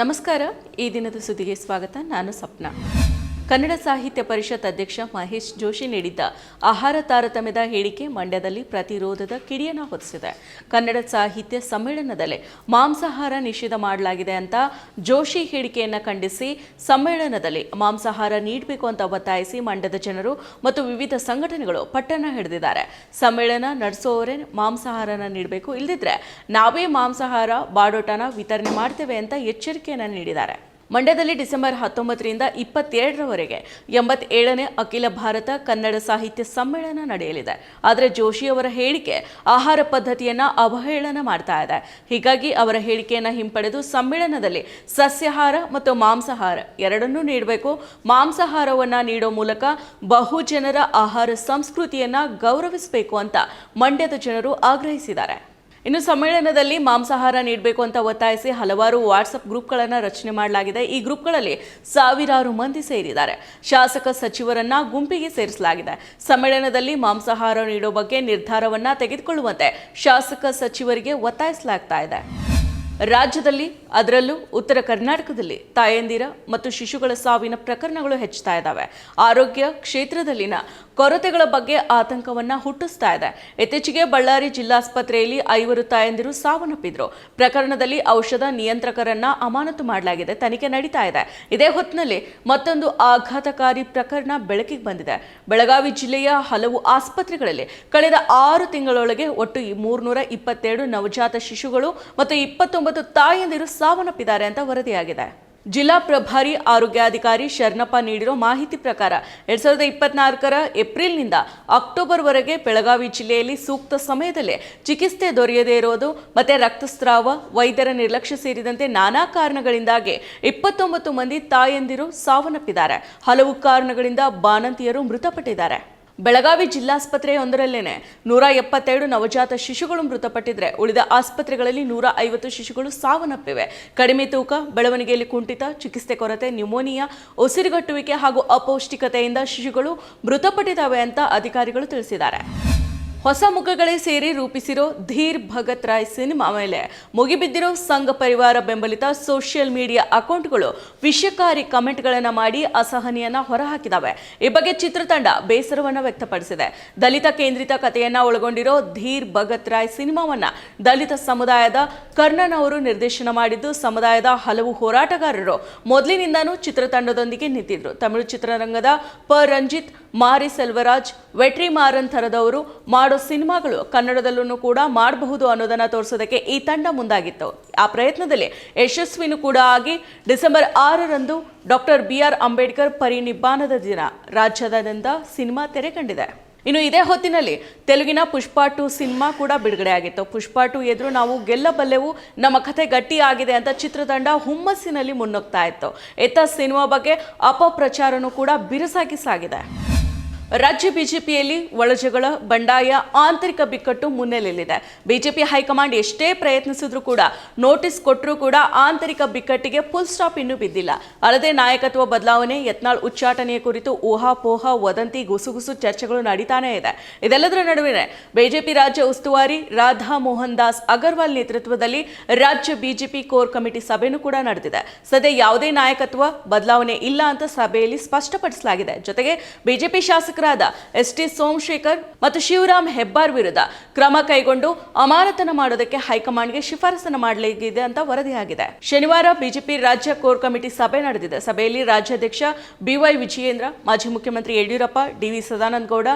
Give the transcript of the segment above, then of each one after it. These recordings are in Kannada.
ನಮಸ್ಕಾರ. ಈ ದಿನದ ಸುದ್ದಿಗೆ ಸ್ವಾಗತ. ನಾನು ಸಪ್ನ. ಕನ್ನಡ ಸಾಹಿತ್ಯ ಪರಿಷತ್ ಅಧ್ಯಕ್ಷ ಮಹೇಶ್ ಜೋಶಿ ನೀಡಿದ್ದ ಆಹಾರ ತಾರತಮ್ಯದ ಹೇಳಿಕೆ ಮಂಡ್ಯದಲ್ಲಿ ಪ್ರತಿರೋಧದ ಕಿಡಿಯನ ಹೊತ್ತಿಸಿದೆ. ಕನ್ನಡ ಸಾಹಿತ್ಯ ಸಮ್ಮೇಳನದಲ್ಲಿ ಮಾಂಸಾಹಾರ ನಿಷೇಧ ಮಾಡಲಾಗಿದೆ ಅಂತ ಜೋಶಿ ಹೇಳಿಕೆಯನ್ನು ಖಂಡಿಸಿ ಸಮ್ಮೇಳನದಲ್ಲಿ ಮಾಂಸಾಹಾರ ನೀಡಬೇಕು ಅಂತ ಒತ್ತಾಯಿಸಿ ಮಂಡ್ಯದ ಜನರು ಮತ್ತು ವಿವಿಧ ಸಂಘಟನೆಗಳು ಪಟ್ಟಣ ಹಿಡಿದಿದ್ದಾರೆ. ಸಮ್ಮೇಳನ ನಡೆಸುವವರೇ ಮಾಂಸಾಹಾರನ ನೀಡಬೇಕು. ಇಲ್ಲದಿದ್ರೆ ನಾವೇ ಮಾಂಸಾಹಾರ, ಬಾಡೋಟನ ವಿತರಣೆ ಮಾಡ್ತೇವೆ ಅಂತ ಎಚ್ಚರಿಕೆಯನ್ನು ನೀಡಿದ್ದಾರೆ. ಮಂಡ್ಯದಲ್ಲಿ ಡಿಸೆಂಬರ್ ಹತ್ತೊಂಬತ್ತರಿಂದ ಇಪ್ಪತ್ತೆರಡರವರೆಗೆ ಎಂಬತ್ತೇಳನೇ ಅಖಿಲ ಭಾರತ ಕನ್ನಡ ಸಾಹಿತ್ಯ ಸಮ್ಮೇಳನ ನಡೆಯಲಿದೆ. ಆದರೆ ಜೋಶಿ ಅವರ ಹೇಳಿಕೆ ಆಹಾರ ಪದ್ಧತಿಯನ್ನು ಅವಹೇಳನ ಮಾಡ್ತಾ ಇದೆ. ಹೀಗಾಗಿ ಅವರ ಹೇಳಿಕೆಯನ್ನು ಹಿಂಪಡೆದು ಸಮ್ಮೇಳನದಲ್ಲಿ ಸಸ್ಯಾಹಾರ ಮತ್ತು ಮಾಂಸಾಹಾರ ಎರಡನ್ನೂ ನೀಡಬೇಕು. ಮಾಂಸಾಹಾರವನ್ನು ನೀಡೋ ಮೂಲಕ ಬಹುಜನರ ಆಹಾರ ಸಂಸ್ಕೃತಿಯನ್ನು ಗೌರವಿಸಬೇಕು ಅಂತ ಮಂಡ್ಯದ ಜನರು ಆಗ್ರಹಿಸಿದ್ದಾರೆ. ಇನ್ನು ಸಮ್ಮೇಳನದಲ್ಲಿ ಮಾಂಸಾಹಾರ ನೀಡಬೇಕು ಅಂತ ಒತ್ತಾಯಿಸಿ ಹಲವಾರು ವಾಟ್ಸಪ್ ಗ್ರೂಪ್ಗಳನ್ನು ರಚನೆ ಮಾಡಲಾಗಿದೆ. ಈ ಗ್ರೂಪ್ಗಳಲ್ಲಿ ಸಾವಿರಾರು ಮಂದಿ ಸೇರಿದ್ದಾರೆ. ಶಾಸಕ ಸಚಿವರನ್ನ ಗುಂಪಿಗೆ ಸೇರಿಸಲಾಗಿದೆ. ಸಮ್ಮೇಳನದಲ್ಲಿ ಮಾಂಸಾಹಾರ ನೀಡೋ ಬಗ್ಗೆ ನಿರ್ಧಾರವನ್ನ ತೆಗೆದುಕೊಳ್ಳುವಂತೆ ಶಾಸಕ ಸಚಿವರಿಗೆ ಒತ್ತಾಯಿಸಲಾಗ್ತಾ ಇದೆ. ರಾಜ್ಯದಲ್ಲಿ, ಅದರಲ್ಲೂ ಉತ್ತರ ಕರ್ನಾಟಕದಲ್ಲಿ ತಾಯಂದಿರ ಮತ್ತು ಶಿಶುಗಳ ಸಾವಿನ ಪ್ರಕರಣಗಳು ಹೆಚ್ಚುತ್ತಾ ಇದ್ದಾವೆ. ಆರೋಗ್ಯ ಕ್ಷೇತ್ರದಲ್ಲಿನ ಕೊರತೆಗಳ ಬಗ್ಗೆ ಆತಂಕವನ್ನ ಹುಟ್ಟಿಸ್ತಾ ಇದೆ. ಇತ್ತೀಚೆಗೆ ಬಳ್ಳಾರಿ ಜಿಲ್ಲಾಸ್ಪತ್ರೆಯಲ್ಲಿ ಐವರು ತಾಯಂದಿರು ಸಾವನ್ನಪ್ಪಿದ್ರು. ಪ್ರಕರಣದಲ್ಲಿ ಔಷಧ ನಿಯಂತ್ರಕರನ್ನ ಅಮಾನತು ಮಾಡಲಾಗಿದೆ. ತನಿಖೆ ನಡೀತಾ ಇದೆ. ಇದೇ ಹೊತ್ತಿನಲ್ಲಿ ಮತ್ತೊಂದು ಆಘಾತಕಾರಿ ಪ್ರಕರಣ ಬೆಳಕಿಗೆ ಬಂದಿದೆ. ಬೆಳಗಾವಿ ಜಿಲ್ಲೆಯ ಹಲವು ಆಸ್ಪತ್ರೆಗಳಲ್ಲಿ ಕಳೆದ ಆರು ತಿಂಗಳೊಳಗೆ ಒಟ್ಟು ಮೂರ್ನೂರ ಇಪ್ಪತ್ತೆರಡು ನವಜಾತ ಶಿಶುಗಳು ಮತ್ತು ಇಪ್ಪತ್ತೊಂಬತ್ತು ತಾಯಂದಿರು ಸಾವನ್ನಪ್ಪಿದ್ದಾರೆ ಅಂತ ವರದಿಯಾಗಿದೆ. ಜಿಲ್ಲಾ ಪ್ರಭಾರಿ ಆರೋಗ್ಯಾಧಿಕಾರಿ ಶರಣಪ್ಪ ನೀಡಿರೋ ಮಾಹಿತಿ ಪ್ರಕಾರ ಎರಡ್ ಸಾವಿರದ ಇಪ್ಪತ್ನಾಲ್ಕರ ಏಪ್ರಿಲ್ನಿಂದ ಅಕ್ಟೋಬರ್ವರೆಗೆ ಬೆಳಗಾವಿ ಜಿಲ್ಲೆಯಲ್ಲಿ ಸೂಕ್ತ ಸಮಯದಲ್ಲೇ ಚಿಕಿತ್ಸೆ ದೊರೆಯದೇ ಇರೋದು, ಮತ್ತೆ ರಕ್ತಸ್ರಾವ, ವೈದ್ಯರ ನಿರ್ಲಕ್ಷ್ಯ ಸೇರಿದಂತೆ ನಾನಾ ಕಾರಣಗಳಿಂದಾಗಿ ಇಪ್ಪತ್ತೊಂಬತ್ತು ಮಂದಿ ತಾಯಂದಿರು ಸಾವನ್ನಪ್ಪಿದ್ದಾರೆ. ಹಲವು ಕಾರಣಗಳಿಂದ ಬಾಣಂತಿಯರು ಮೃತಪಟ್ಟಿದ್ದಾರೆ. ಬೆಳಗಾವಿ ಜಿಲ್ಲಾಸ್ಪತ್ರೆಯೊಂದರಲ್ಲೇನೆ ನೂರ ಎಪ್ಪತ್ತೆರಡು ನವಜಾತ ಶಿಶುಗಳು ಮೃತಪಟ್ಟಿದ್ರೆ ಉಳಿದ ಆಸ್ಪತ್ರೆಗಳಲ್ಲಿ ನೂರ ಐವತ್ತು ಶಿಶುಗಳು ಸಾವನ್ನಪ್ಪಿವೆ. ಕಡಿಮೆ ತೂಕ, ಬೆಳವಣಿಗೆಯಲ್ಲಿ ಕುಂಠಿತ, ಚಿಕಿತ್ಸೆ ಕೊರತೆ, ನ್ಯೂಮೋನಿಯಾ, ಉಸಿರುಗಟ್ಟುವಿಕೆ ಹಾಗೂ ಅಪೌಷ್ಟಿಕತೆಯಿಂದ ಶಿಶುಗಳು ಮೃತಪಟ್ಟಿದ್ದಾವೆ ಅಂತ ಅಧಿಕಾರಿಗಳು ತಿಳಿಸಿದ್ದಾರೆ. ಹೊಸ ಮುಖಗಳೇ ಸೇರಿ ರೂಪಿಸಿರೋ ಧೀರ್ ಭಗತ್ ರಾಯ್ ಸಿನಿಮಾ ಮೇಲೆ ಮುಗಿಬಿದ್ದಿರೋ ಸಂಘ ಪರಿವಾರ ಬೆಂಬಲಿತ ಸೋಷಿಯಲ್ ಮೀಡಿಯಾ ಅಕೌಂಟ್ಗಳು ವಿಷಕಾರಿ ಕಮೆಂಟ್ಗಳನ್ನು ಮಾಡಿ ಅಸಹನೆಯನ್ನ ಹೊರಹಾಕಿದಾವೆ. ಈ ಬಗ್ಗೆ ಚಿತ್ರತಂಡ ಬೇಸರವನ್ನು ವ್ಯಕ್ತಪಡಿಸಿದೆ. ದಲಿತ ಕೇಂದ್ರಿತ ಕಥೆಯನ್ನ ಒಳಗೊಂಡಿರೋ ಧೀರ್ ಭಗತ್ ರಾಯ್ ಸಿನಿಮಾವನ್ನ ದಲಿತ ಸಮುದಾಯದ ಕರ್ಣನ್ ಅವರು ನಿರ್ದೇಶನ ಮಾಡಿದ್ದು, ಸಮುದಾಯದ ಹಲವು ಹೋರಾಟಗಾರರು ಮೊದಲಿನಿಂದನೂ ಚಿತ್ರತಂಡದೊಂದಿಗೆ ನಿಂತಿದ್ರು. ತಮಿಳು ಚಿತ್ರರಂಗದ ಪ. ರಂಜಿತ್, ಮಾರಿ ಸೆಲ್ವರಾಜ್, ವೆಟ್ರಿ ಮಾರನ್ ಥರದವರು ಮಾಡೋ ಸಿನಿಮಾಗಳು ಕನ್ನಡದಲ್ಲೂ ಕೂಡ ಮಾಡಬಹುದು ಅನ್ನೋದನ್ನ ತೋರಿಸೋದಕ್ಕೆ ಈ ತಂಡ ಮುಂದಾಗಿತ್ತು. ಆ ಪ್ರಯತ್ನದಲ್ಲಿ ಯಶಸ್ವಿನೂ ಕೂಡ ಆಗಿ ಡಿಸೆಂಬರ್ ಆರರಂದು ಡಾಕ್ಟರ್ ಬಿ ಆರ್ ಅಂಬೇಡ್ಕರ್ ಪರಿನಿಬ್ಬಾನದ ದಿನ ರಾಜ್ಯದಾದ್ಯಂತ ಸಿನಿಮಾ ತೆರೆ ಕಂಡಿದೆ ಇನ್ನು ಇದೇ ಹೊತ್ತಿನಲ್ಲಿ ತೆಲುಗಿನ ಪುಷ್ಪ ಟು ಸಿನಿಮಾ ಕೂಡ ಬಿಡುಗಡೆ ಆಗಿತ್ತು ಪುಷ್ಪ ಟು ಎದುರು ನಾವು ಗೆಲ್ಲಬಲ್ಲೆವು, ನಮ್ಮ ಕಥೆ ಗಟ್ಟಿಯಾಗಿದೆ ಅಂತ ಚಿತ್ರತಂಡ ಹುಮ್ಮಸ್ಸಿನಲ್ಲಿ ಮುನ್ನುಗ್ತಾ ಇತ್ತು. ಎತ್ತ ಸಿನಿಮಾ ಬಗ್ಗೆ ಅಪಪ್ರಚಾರನೂ ಕೂಡ ಬಿರುಸಾಗಿ ಸಾಗಿದೆ. ರಾಜ್ಯ ಬಿಜೆಪಿಯಲ್ಲಿ ಒಳಜಗಳ ಬಂಡಾಯ ಆಂತರಿಕ ಬಿಕ್ಕಟ್ಟು ಮುನ್ನೆಲೆಯಲ್ಲಿದೆ. ಬಿಜೆಪಿ ಹೈಕಮಾಂಡ್ ಎಷ್ಟೇ ಪ್ರಯತ್ನಿಸಿದ್ರೂ ಕೂಡ, ನೋಟಿಸ್ ಕೊಟ್ಟರೂ ಕೂಡ ಆಂತರಿಕ ಬಿಕ್ಕಟ್ಟಿಗೆ ಫುಲ್ ಸ್ಟಾಪ್ ಇನ್ನೂ ಬಿದ್ದಿಲ್ಲ. ಅಲ್ಲದೆ ನಾಯಕತ್ವ ಬದಲಾವಣೆ, ಯತ್ನಾಳ್ ಉಚ್ಚಾಟನೆಯ ಕುರಿತು ಊಹಾಪೋಹ, ವದಂತಿ, ಗುಸುಗುಸು ಚರ್ಚೆಗಳು ನಡೀತಾನೇ ಇದೆ. ಇದೆಲ್ಲದರ ನಡುವೆ ಬಿಜೆಪಿ ರಾಜ್ಯ ಉಸ್ತುವಾರಿ ರಾಧಾ ಮೋಹನ್ ದಾಸ್ ಅಗರ್ವಾಲ್ ನೇತೃತ್ವದಲ್ಲಿ ರಾಜ್ಯ ಬಿಜೆಪಿ ಕೋರ್ ಕಮಿಟಿ ಸಭೆನೂ ಕೂಡ ನಡೆದಿದೆ. ಸದ್ಯ ಯಾವುದೇ ನಾಯಕತ್ವ ಬದಲಾವಣೆ ಇಲ್ಲ ಅಂತ ಸಭೆಯಲ್ಲಿ ಸ್ಪಷ್ಟಪಡಿಸಲಾಗಿದೆ. ಜೊತೆಗೆ ಬಿಜೆಪಿ ಶಾಸಕರಾದ ಎಸ್ ಟಿ ಸೋಮಶೇಖರ್ ಮತ್ತು ಶಿವರಾಮ್ ಹೆಬ್ಬಾರ್ ವಿರುದ್ಧ ಕ್ರಮ ಕೈಗೊಂಡು ಅಮಾನತನ ಮಾಡೋದಕ್ಕೆ ಹೈಕಮಾಂಡ್ಗೆ ಶಿಫಾರಸನ್ನು ಮಾಡಲಾಗಿದೆ ಅಂತ ವರದಿಯಾಗಿದೆ. ಶನಿವಾರ ಬಿಜೆಪಿ ರಾಜ್ಯ ಕೋರ್ ಕಮಿಟಿ ಸಭೆ ನಡೆದಿದೆ. ಸಭೆಯಲ್ಲಿ ರಾಜ್ಯಾಧ್ಯಕ್ಷ ಬಿವೈ ವಿಜಯೇಂದ್ರ, ಮಾಜಿ ಮುಖ್ಯಮಂತ್ರಿ ಯಡಿಯೂರಪ್ಪ ಡಿವಿ ಸದಾನಂದ ಗೌಡ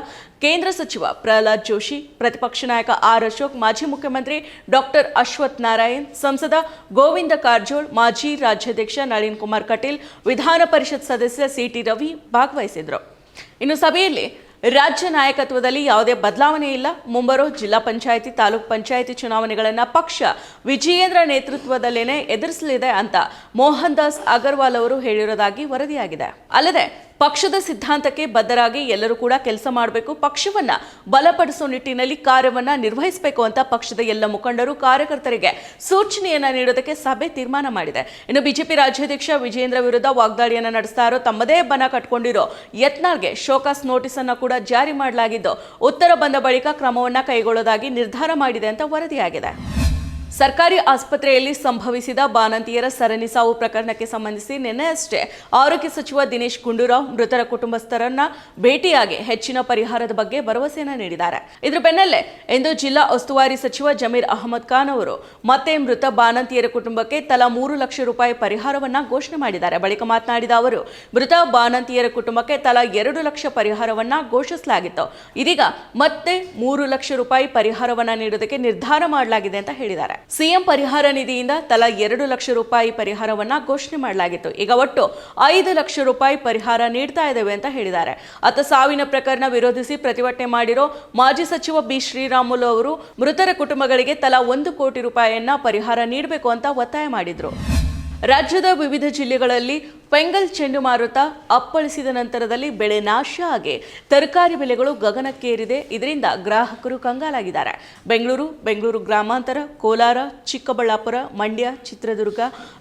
ಕೇಂದ್ರ ಸಚಿವ ಪ್ರಹ್ಲಾದ್ ಜೋಶಿ, ಪ್ರತಿಪಕ್ಷ ನಾಯಕ ಆರ್ ಅಶೋಕ್, ಮಾಜಿ ಮುಖ್ಯಮಂತ್ರಿ ಡಾಕ್ಟರ್ ಅಶ್ವಥ್ ನಾರಾಯಣ್, ಸಂಸದ ಗೋವಿಂದ ಕಾರಜೋಳ್, ಮಾಜಿ ರಾಜ್ಯಾಧ್ಯಕ್ಷ ನಳಿನ್ ಕುಮಾರ್ ಕಟೀಲ್, ವಿಧಾನ ಪರಿಷತ್ ಸದಸ್ಯ ಸಿಟಿ ರವಿ ಭಾಗವಹಿಸಿದ್ರು ಇನ್ನು ಸಭೆಯಲ್ಲಿ ರಾಜ್ಯ ನಾಯಕತ್ವದಲ್ಲಿ ಯಾವುದೇ ಬದಲಾವಣೆ ಇಲ್ಲ. ಮುಂಬರೋ ಜಿಲ್ಲಾ ಪಂಚಾಯಿತಿ, ತಾಲೂಕ್ ಪಂಚಾಯಿತಿ ಚುನಾವಣೆಗಳನ್ನು ಪಕ್ಷ ವಿಜಯೇಂದ್ರ ನೇತೃತ್ವದಲ್ಲೇನೆ ಎದುರಿಸಲಿದೆ ಅಂತ ಮೋಹನ್ ದಾಸ್ ಅಗರ್ವಾಲ್ ಅವರು ಹೇಳಿರೋದಾಗಿ ವರದಿಯಾಗಿದೆ. ಅಲ್ಲದೆ ಪಕ್ಷದ ಸಿದ್ಧಾಂತಕ್ಕೆ ಬದ್ಧರಾಗಿ ಎಲ್ಲರೂ ಕೂಡ ಕೆಲಸ ಮಾಡಬೇಕು, ಪಕ್ಷವನ್ನ ಬಲಪಡಿಸುವ ನಿಟ್ಟಿನಲ್ಲಿ ಕಾರ್ಯವನ್ನ ನಿರ್ವಹಿಸಬೇಕು ಅಂತ ಪಕ್ಷದ ಎಲ್ಲ ಮುಖಂಡರು, ಕಾರ್ಯಕರ್ತರಿಗೆ ಸೂಚನೆಯನ್ನ ನೀಡೋದಕ್ಕೆ ಸಭೆ ತೀರ್ಮಾನ ಮಾಡಿದೆ. ಇನ್ನು ಬಿಜೆಪಿ ರಾಜ್ಯಾಧ್ಯಕ್ಷ ವಿಜೇಂದ್ರ ವಿರುದ್ಧ ವಾಗ್ದಾಳಿಯನ್ನ ನಡೆಸ್ತಾ ಇರೋ ತಮ್ಮದೇ ಬನ ಕಟ್ಕೊಂಡಿರೋ ಯತ್ನಾಳ್ಗೆ ಶೋಕಾಸ್ ನೋಟಿಸ್ ಅನ್ನು ಕೂಡ ಜಾರಿ ಮಾಡಲಾಗಿದ್ದು ಉತ್ತರ ಬಂದ ಬಳಿಕ ಕ್ರಮವನ್ನು ಕೈಗೊಳ್ಳೋದಾಗಿ ನಿರ್ಧಾರ ಮಾಡಿದೆ ಅಂತ ವರದಿಯಾಗಿದೆ. ಸರ್ಕಾರಿ ಆಸ್ಪತ್ರೆಯಲ್ಲಿ ಸಂಭವಿಸಿದ ಬಾಣಂತಿಯರ ಸರಣಿ ಸಾವು ಪ್ರಕರಣಕ್ಕೆ ಸಂಬಂಧಿಸಿ ನಿನ್ನೆಯಷ್ಟೇ ಆರೋಗ್ಯ ಸಚಿವ ದಿನೇಶ್ ಗುಂಡೂರಾವ್ ಮೃತರ ಕುಟುಂಬಸ್ಥರನ್ನ ಭೇಟಿಯಾಗಿ ಹೆಚ್ಚಿನ ಪರಿಹಾರದ ಬಗ್ಗೆ ಭರವಸೆಯನ್ನು ನೀಡಿದ್ದಾರೆ. ಇದರ ಬೆನ್ನಲ್ಲೇ ಇಂದು ಜಿಲ್ಲಾ ಉಸ್ತುವಾರಿ ಸಚಿವ ಜಮೀರ್ ಅಹಮದ್ ಖಾನ್ ಅವರು ಮತ್ತೆ ಮೃತ ಬಾಣಂತಿಯರ ಕುಟುಂಬಕ್ಕೆ ತಲಾ ಮೂರು ಲಕ್ಷ ರೂಪಾಯಿ ಪರಿಹಾರವನ್ನ ಘೋಷಣೆ ಮಾಡಿದ್ದಾರೆ. ಬಳಿಕ ಮಾತನಾಡಿದ ಅವರು, ಮೃತ ಬಾಣಂತಿಯರ ಕುಟುಂಬಕ್ಕೆ ತಲಾ ಎರಡು ಲಕ್ಷ ಪರಿಹಾರವನ್ನ ಘೋಷಿಸಲಾಗಿತ್ತು. ಇದೀಗ ಮತ್ತೆ ಮೂರು ಲಕ್ಷ ರೂಪಾಯಿ ಪರಿಹಾರವನ್ನ ನೀಡೋದಕ್ಕೆ ನಿರ್ಧಾರ ಮಾಡಲಾಗಿದೆ ಅಂತ ಹೇಳಿದ್ದಾರೆ. ಸಿಎಂ ಪರಿಹಾರ ನಿಧಿಯಿಂದ ತಲಾ ಎರಡು ಲಕ್ಷ ರೂಪಾಯಿ ಪರಿಹಾರವನ್ನ ಘೋಷಣೆ ಮಾಡಲಾಗಿತ್ತು. ಈಗ ಒಟ್ಟು ಐದು ಲಕ್ಷ ರೂಪಾಯಿ ಪರಿಹಾರ ನೀಡ್ತಾ ಇದ್ದೇವೆ ಅಂತ ಹೇಳಿದ್ದಾರೆ. ಅತ ಸಾವಿನ ಪ್ರಕರಣ ವಿರೋಧಿಸಿ ಪ್ರತಿಭಟನೆ ಮಾಡಿರೋ ಮಾಜಿ ಸಚಿವ ಬಿ ಶ್ರೀರಾಮುಲು ಅವರು ಮೃತರ ಕುಟುಂಬಗಳಿಗೆ ತಲಾ ಒಂದು ಕೋಟಿ ರೂಪಾಯಿಯನ್ನ ಪರಿಹಾರ ನೀಡಬೇಕು ಅಂತ ಒತ್ತಾಯ ಮಾಡಿದ್ರು. ರಾಜ್ಯದ ವಿವಿಧ ಜಿಲ್ಲೆಗಳಲ್ಲಿ ಪೆಂಗಲ್ ಚಂಡುಮಾರುತ ಅಪ್ಪಳಿಸಿದ ನಂತರದಲ್ಲಿ ಬೆಳೆ ನಾಶ ಆಗಿ ತರಕಾರಿ ಬೆಲೆಗಳು ಗಗನಕ್ಕೇರಿದೆ. ಇದರಿಂದ ಗ್ರಾಹಕರು ಕಂಗಾಲಾಗಿದ್ದಾರೆ. ಬೆಂಗಳೂರು ಬೆಂಗಳೂರು ಗ್ರಾಮಾಂತರ, ಕೋಲಾರ, ಚಿಕ್ಕಬಳ್ಳಾಪುರ, ಮಂಡ್ಯ, ಚಿತ್ರದುರ್ಗ,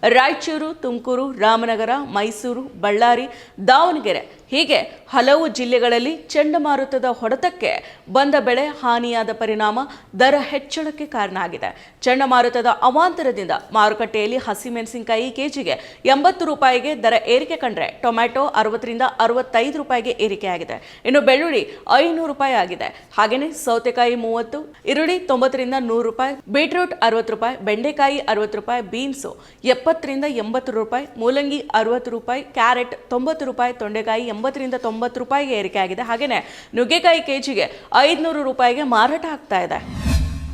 ರಾಯಚೂರು, ತುಮಕೂರು, ರಾಮನಗರ, ಮೈಸೂರು, ಬಳ್ಳಾರಿ, ದಾವಣಗೆರೆ ಹೀಗೆ ಹಲವು ಜಿಲ್ಲೆಗಳಲ್ಲಿ ಚಂಡಮಾರುತದ ಹೊಡೆತಕ್ಕೆ ಬಂದ ಬೆಳೆ ಹಾನಿಯಾದ ಪರಿಣಾಮ ದರ ಹೆಚ್ಚಳಕ್ಕೆ ಕಾರಣ ಆಗಿದೆ. ಚಂಡಮಾರುತದ ಅವಾಂತರದಿಂದ ಮಾರುಕಟ್ಟೆಯಲ್ಲಿ ಹಸಿಮೆಣಸಿನಕಾಯಿ ಕೆಜಿಗೆ ಎಂಬತ್ತು ರೂಪಾಯಿಗೆ ದರ ಏರಿಕೆ ಕಂಡ್ರೆ ಟೊಮ್ಯಾಟೊ ಅರವತ್ತರಿಂದ ಅರವತ್ತೈದು ರೂಪಾಯಿಗೆ ಏರಿಕೆಯಾಗಿದೆ. ಇನ್ನು ಬೆಳ್ಳುಳ್ಳಿ ಐನೂರು ರೂಪಾಯಿ ಆಗಿದೆ. ಹಾಗೆಯೇ ಸೌತೆಕಾಯಿ ಮೂವತ್ತು, ಈರುಳ್ಳಿ ತೊಂಬತ್ತರಿಂದ ನೂರು ರೂಪಾಯಿ, ಬೀಟ್ರೂಟ್ ಅರವತ್ತು ರೂಪಾಯಿ, ಬೆಂಡೆಕಾಯಿ ಅರವತ್ತು ರೂಪಾಯಿ, ಬೀನ್ಸು ಎಪ್ಪತ್ತರಿಂದ ಎಂಬತ್ತು ರೂಪಾಯಿ, ಮೂಲಂಗಿ ಅರವತ್ತು ರೂಪಾಯಿ, ಕ್ಯಾರೆಟ್ ತೊಂಬತ್ತು ರೂಪಾಯಿ, ತೊಂಡೆಕಾಯಿ ಎಂಬತ್ತರಿಂದ ತೊಂಬತ್ತು ರೂಪಾಯಿಗೆ ಏರಿಕೆ ಆಗಿದೆ. ಹಾಗೆಯೇ ನುಗ್ಗೆಕಾಯಿ ಕೆ ಜಿಗೆ ಐದುನೂರು ರೂಪಾಯಿಗೆ ಮಾರಾಟ ಆಗ್ತಾ ಇದೆ.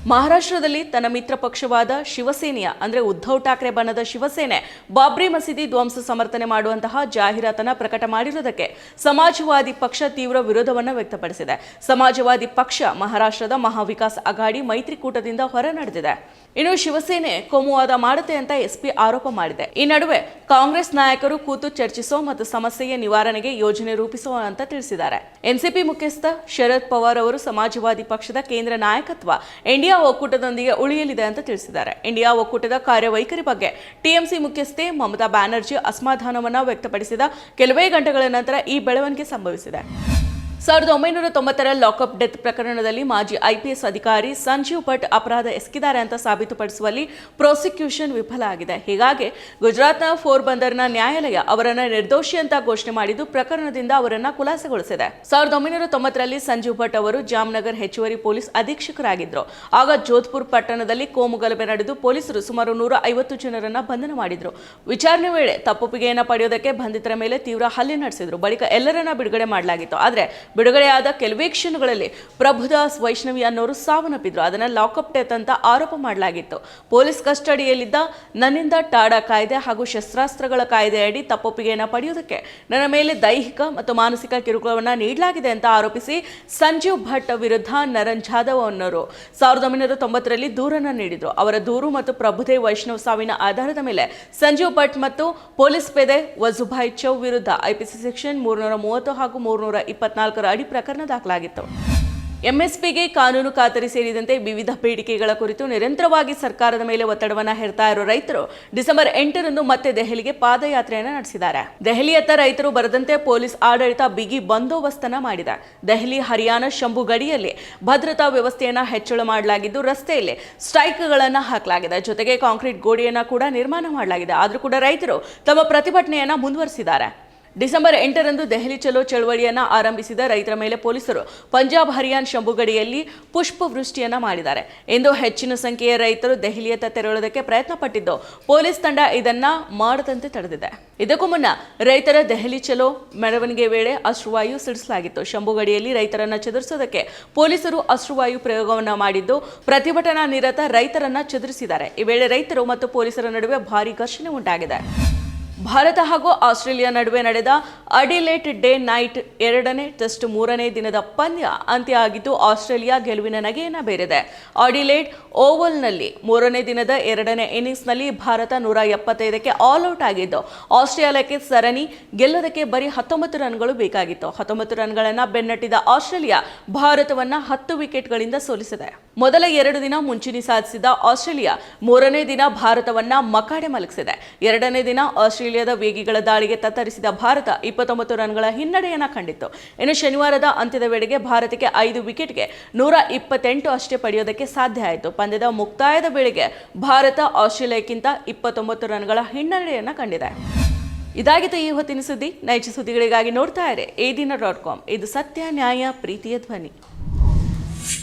ಮಹಾರಾಷ್ಟ್ರದಲ್ಲಿ ತನ್ನ ಮಿತ್ರ ಪಕ್ಷವಾದ ಶಿವಸೇನೆಯ, ಅಂದ್ರೆ ಉದ್ಧವ್ ಠಾಕ್ರೆ ಬಣ್ಣದ ಶಿವಸೇನೆ, ಬಾಬ್ರಿ ಮಸೀದಿ ಧ್ವಂಸ ಸಮರ್ಥನೆ ಮಾಡುವಂತಹ ಜಾಹೀರಾತನ್ನು ಪ್ರಕಟ ಮಾಡಿರುವುದಕ್ಕೆ ಸಮಾಜವಾದಿ ಪಕ್ಷ ತೀವ್ರ ವಿರೋಧವನ್ನು ವ್ಯಕ್ತಪಡಿಸಿದೆ. ಸಮಾಜವಾದಿ ಪಕ್ಷ ಮಹಾರಾಷ್ಟ್ರದ ಮಹಾವಿಕಾಸ್ ಅಘಾಡಿ ಮೈತ್ರಿಕೂಟದಿಂದ ಹೊರ ನಡೆದಿದೆ. ಇನ್ನು ಶಿವಸೇನೆ ಕೋಮುವಾದ ಮಾಡುತ್ತೆ ಅಂತ ಎಸ್ಪಿ ಆರೋಪ ಮಾಡಿದೆ. ಈ ನಡುವೆ ಕಾಂಗ್ರೆಸ್ ನಾಯಕರು ಕೂತು ಚರ್ಚಿಸೋ ಮತ್ತು ಸಮಸ್ಯೆಯ ನಿವಾರಣೆಗೆ ಯೋಜನೆ ರೂಪಿಸೋ ಅಂತ ತಿಳಿಸಿದ್ದಾರೆ. ಎನ್ಸಿಪಿ ಮುಖ್ಯಸ್ಥ ಶರದ್ ಪವಾರ್ ಅವರು ಸಮಾಜವಾದಿ ಪಕ್ಷದ ಕೇಂದ್ರ ನಾಯಕತ್ವ ಇಂಡಿಯಾ ಒಕ್ಕೂಟದೊಂದಿಗೆ ಉಳಿಯಲಿದೆ ಅಂತ ತಿಳಿಸಿದ್ದಾರೆ. ಇಂಡಿಯಾ ಒಕ್ಕೂಟದ ಕಾರ್ಯವೈಖರಿ ಬಗ್ಗೆ ಟಿಎಂಸಿ ಮುಖ್ಯಸ್ಥೆ ಮಮತಾ ಬ್ಯಾನರ್ಜಿ ಅಸಮಾಧಾನವನ್ನು ವ್ಯಕ್ತಪಡಿಸಿದ. ಕೆಲವೇ ಗಂಟೆಗಳ ನಂತರ ಈ ಬೆಳವಣಿಗೆ ಸಂಭವಿಸಿದೆ. ಸಾವಿರದ ಒಂಬೈನೂರ ತೊಂಬತ್ತರ ಲಾಕಪ್ ಡೆತ್ ಪ್ರಕರಣದಲ್ಲಿ ಮಾಜಿ ಐಪಿಎಸ್ ಅಧಿಕಾರಿ ಸಂಜೀವ್ ಭಟ್ ಅಪರಾಧ ಎಸಗಿದ್ದಾರೆ ಅಂತ ಸಾಬೀತುಪಡಿಸುವಲ್ಲಿ ಪ್ರಾಸಿಕ್ಯೂಷನ್ ವಿಫಲ ಆಗಿದೆ. ಹೀಗಾಗಿ ಗುಜರಾತ್ನ ಫೋರ್ ಬಂದರ್ನ ನ್ಯಾಯಾಲಯ ಅವರನ್ನು ನಿರ್ದೋಷಿ ಅಂತ ಘೋಷಣೆ ಮಾಡಿದ್ದು ಪ್ರಕರಣದಿಂದ ಅವರನ್ನು ಖುಲಾಸೆಗೊಳಿಸಿದೆ ಸಾವಿರದ ಒಂಬೈನೂರ ತೊಂಬತ್ತರಲ್ಲಿ ಸಂಜೀವ್ ಭಟ್ ಅವರು ಜಾಮ್ನಗರ್ ಹೆಚ್ಚುವರಿ ಪೊಲೀಸ್ ಅಧೀಕ್ಷಕರಾಗಿದ್ದರು ಆಗ ಜೋಧ್ಪುರ್ ಪಟ್ಟಣದಲ್ಲಿ ಕೋಮುಗಲಭೆ ನಡೆದು ಪೊಲೀಸರು ಸುಮಾರು ನೂರ ಐವತ್ತು ಜನರನ್ನು ಬಂಧನ ಮಾಡಿದರು. ವಿಚಾರಣೆ ವೇಳೆ ತಪ್ಪೊಪ್ಪಿಗೆಯನ್ನು ಪಡೆಯೋದಕ್ಕೆ ಬಂಧಿತರ ಮೇಲೆ ತೀವ್ರ ಹಲ್ಲೆ ನಡೆಸಿದ್ರು. ಬಳಿಕ ಎಲ್ಲರನ್ನ ಬಿಡುಗಡೆ ಮಾಡಲಾಗಿತ್ತು. ಆದ್ರೆ ಬಿಡುಗಡೆಯಾದ ಕೆಲವೇ ಕ್ಷಣಗಳಲ್ಲಿ ಪ್ರಭುದಾಸ್ ವೈಷ್ಣವಿ ಅನ್ನೋರು ಸಾವನ್ನಪ್ಪಿದ್ರು. ಅದನ್ನ ಲಾಕಪ್ ಡೆತ್ ಅಂತ ಆರೋಪ ಮಾಡಲಾಗಿತ್ತು. ಪೊಲೀಸ್ ಕಸ್ಟಡಿಯಲ್ಲಿದ್ದ ನನ್ನಿಂದ ಟಾಡಾ ಕಾಯ್ದೆ ಹಾಗೂ ಶಸ್ತ್ರಾಸ್ತ್ರಗಳ ಕಾಯ್ದೆಯಡಿ ತಪ್ಪೊಪ್ಪಿಗೆಯನ್ನು ಪಡೆಯುವುದಕ್ಕೆ ನನ್ನ ಮೇಲೆ ದೈಹಿಕ ಮತ್ತು ಮಾನಸಿಕ ಕಿರುಕುಳವನ್ನು ನೀಡಲಾಗಿದೆ ಅಂತ ಆರೋಪಿಸಿ ಸಂಜೀವ್ ಭಟ್ ವಿರುದ್ಧ ನರನ್ ಜಾಧವ್ ಅನ್ನೋರು ಸಾವಿರದ ಒಂಬೈನೂರ ತೊಂಬತ್ತರಲ್ಲಿ ದೂರನ್ನು ನೀಡಿದ್ರು. ಅವರ ದೂರು ಮತ್ತು ಪ್ರಭುದೇವ್ ವೈಷ್ಣವ್ ಸಾವಿನ ಆಧಾರದ ಮೇಲೆ ಸಂಜೀವ್ ಭಟ್ ಮತ್ತು ಪೊಲೀಸ್ ಪೇದೆ ವಜುಭಾಯ್ ಚೌ ವಿರುದ್ಧ ಐಪಿಸಿ ಸೆಕ್ಷನ್ ಮೂರ್ನೂರ ಮೂವತ್ತು ಹಾಗೂ ಮೂರ್ನೂರ ಇಪ್ಪತ್ನಾಲ್ಕರ ಅಡಿ ಪ್ರಕರಣ ದಾಖಲಾಗಿತ್ತು. ಎಂಎಸ್ಪಿಗೆ ಕಾನೂನು ಖಾತರಿ ಸೇರಿದಂತೆ ವಿವಿಧ ಬೇಡಿಕೆಗಳ ಕುರಿತು ನಿರಂತರವಾಗಿ ಸರ್ಕಾರದ ಮೇಲೆ ಒತ್ತಡವನ್ನು ಹೇರ್ತಾ ಇರೋ ರೈತರು ಡಿಸೆಂಬರ್ ಎಂಟರಂದು ಮತ್ತೆ ದೆಹಲಿಗೆ ಪಾದಯಾತ್ರೆಯನ್ನು ನಡೆಸಿದ್ದಾರೆ. ದೆಹಲಿಯತ್ತ ರೈತರು ಬರದಂತೆ ಪೊಲೀಸ್ ಆಡಳಿತ ಬಿಗಿ ಬಂದೋಬಸ್ತನ್ನ ಮಾಡಿದೆ. ದೆಹಲಿ, ಹರಿಯಾಣ, ಶಂಭು ಗಡಿಯಲ್ಲಿ ಭದ್ರತಾ ವ್ಯವಸ್ಥೆಯನ್ನು ಹೆಚ್ಚಳ ಮಾಡಲಾಗಿದ್ದು ರಸ್ತೆಯಲ್ಲಿ ಸ್ಟ್ರೈಕ್ಗಳನ್ನು ಹಾಕಲಾಗಿದೆ. ಜೊತೆಗೆ ಕಾಂಕ್ರೀಟ್ ಗೋಡೆಯನ್ನ ಕೂಡ ನಿರ್ಮಾಣ ಮಾಡಲಾಗಿದೆ. ಆದರೂ ಕೂಡ ರೈತರು ತಮ್ಮ ಪ್ರತಿಭಟನೆಯನ್ನ ಮುಂದುವರಿಸಿದ್ದಾರೆ. ಡಿಸೆಂಬರ್ ಎಂಟರಂದು ದೆಹಲಿ ಚಲೋ ಚಳವಳಿಯನ್ನು ಆರಂಭಿಸಿದ ರೈತರ ಮೇಲೆ ಪೊಲೀಸರು ಪಂಜಾಬ್, ಹರಿಯಾಣ ಶಂಭುಗಡಿಯಲ್ಲಿ ಪುಷ್ಪವೃಷ್ಟಿಯನ್ನು ಮಾಡಿದ್ದಾರೆ. ಎಂದು ಹೆಚ್ಚಿನ ಸಂಖ್ಯೆಯ ರೈತರು ದೆಹಲಿಯತ್ತ ತೆರಳುವುದಕ್ಕೆ ಪ್ರಯತ್ನ ಪಟ್ಟಿದ್ದು ಪೊಲೀಸ್ ತಂಡ ಇದನ್ನ ಮಾಡದಂತೆ ತಡೆದಿದೆ. ಇದಕ್ಕೂ ಮುನ್ನ ರೈತರ ದೆಹಲಿ ಚಲೋ ಮೆರವಣಿಗೆ ವೇಳೆ ಅಶ್ರುವಾಯು ಸಿಡಿಸಲಾಗಿತ್ತು. ಶಂಭುಗಡಿಯಲ್ಲಿ ರೈತರನ್ನ ಚದುರಿಸೋದಕ್ಕೆ ಪೊಲೀಸರು ಅಶ್ರುವಾಯು ಪ್ರಯೋಗವನ್ನು ಮಾಡಿದ್ದು ಪ್ರತಿಭಟನಾ ನಿರತ ರೈತರನ್ನ ಚದುರಿಸಿದ್ದಾರೆ. ಈ ವೇಳೆ ರೈತರು ಮತ್ತು ಪೊಲೀಸರ ನಡುವೆ ಭಾರೀ ಘರ್ಷಣೆ ಉಂಟಾಗಿದೆ. ಭಾರತ ಹಾಗೂ ಆಸ್ಟ್ರೇಲಿಯಾ ನಡುವೆ ನಡೆದ ಅಡಿಲೇಟ್ ಡೇ ನೈಟ್ ಎರಡನೇ ಟೆಸ್ಟ್ ಮೂರನೇ ದಿನದ ಪಂದ್ಯ ಅಂತ್ಯ ಆಗಿದ್ದು ಆಸ್ಟ್ರೇಲಿಯಾ ಗೆಲುವಿನ ನಗೆಯನ್ನು ಬೇರಿದೆ. ಅಡಿಲೇಟ್ ಓವಲ್ನಲ್ಲಿ ಮೂರನೇ ದಿನದ ಎರಡನೇ ಇನ್ನಿಂಗ್ಸ್ನಲ್ಲಿ ಭಾರತ ನೂರ ಎಪ್ಪತ್ತೈದಕ್ಕೆ ಆಲ್ ಔಟ್ ಆಗಿದ್ದು, ಆಸ್ಟ್ರೇಲಿಯಾಕ್ಕೆ ಸರಣಿ ಗೆಲ್ಲೋದಕ್ಕೆ ಬರೀ ಹತ್ತೊಂಬತ್ತು ರನ್ಗಳು ಬೇಕಾಗಿತ್ತು. ಹತ್ತೊಂಬತ್ತು ರನ್ಗಳನ್ನು ಬೆನ್ನಟ್ಟಿದ ಆಸ್ಟ್ರೇಲಿಯಾ ಭಾರತವನ್ನು ಹತ್ತು ವಿಕೆಟ್ಗಳಿಂದ ಸೋಲಿಸಿದೆ. ಮೊದಲ ಎರಡು ದಿನ ಮುಂಚೂಣಿ ಸಾಧಿಸಿದ ಆಸ್ಟ್ರೇಲಿಯಾ ಮೂರನೇ ದಿನ ಭಾರತವನ್ನು ಮಕಾಡೆ ಮಲಗಿಸಿದೆ. ಎರಡನೇ ದಿನ ಆಸ್ಟ್ರೇಲಿಯಾದ ವೇಗಿಗಳ ದಾಳಿಗೆ ತತ್ತರಿಸಿದ ಭಾರತ ಇಪ್ಪತ್ತೊಂಬತ್ತು ರನ್ಗಳ ಹಿನ್ನಡೆಯನ್ನ ಕಂಡಿತ್ತು. ಇನ್ನು ಶನಿವಾರದ ಅಂತ್ಯದ ವೇಳೆಗೆ ಭಾರತಕ್ಕೆ ಐದು ವಿಕೆಟ್ಗೆ ನೂರ ಇಪ್ಪತ್ತೆಂಟು ಅಷ್ಟೇ ಪಡೆಯೋದಕ್ಕೆ ಸಾಧ್ಯ ಆಯಿತು. ಪಂದ್ಯದ ಮುಕ್ತಾಯದ ವೇಳೆಗೆ ಭಾರತ ಆಸ್ಟ್ರೇಲಿಯಾಕ್ಕಿಂತ ಇಪ್ಪತ್ತೊಂಬತ್ತು ರನ್ಗಳ ಹಿನ್ನಡೆಯನ್ನ ಕಂಡಿದೆ. ಇದಾಗಿತ್ತು ಈ ಹೊತ್ತಿನ ಸುದ್ದಿ. ನೈಜ ಸುದ್ದಿಗಳಿಗಾಗಿ ನೋಡ್ತಾ ದಿನ ಡಾಟ್ ಕಾಮ್. ಇದು ಸತ್ಯ, ನ್ಯಾಯ, ಪ್ರೀತಿಯ ಧ್ವನಿ.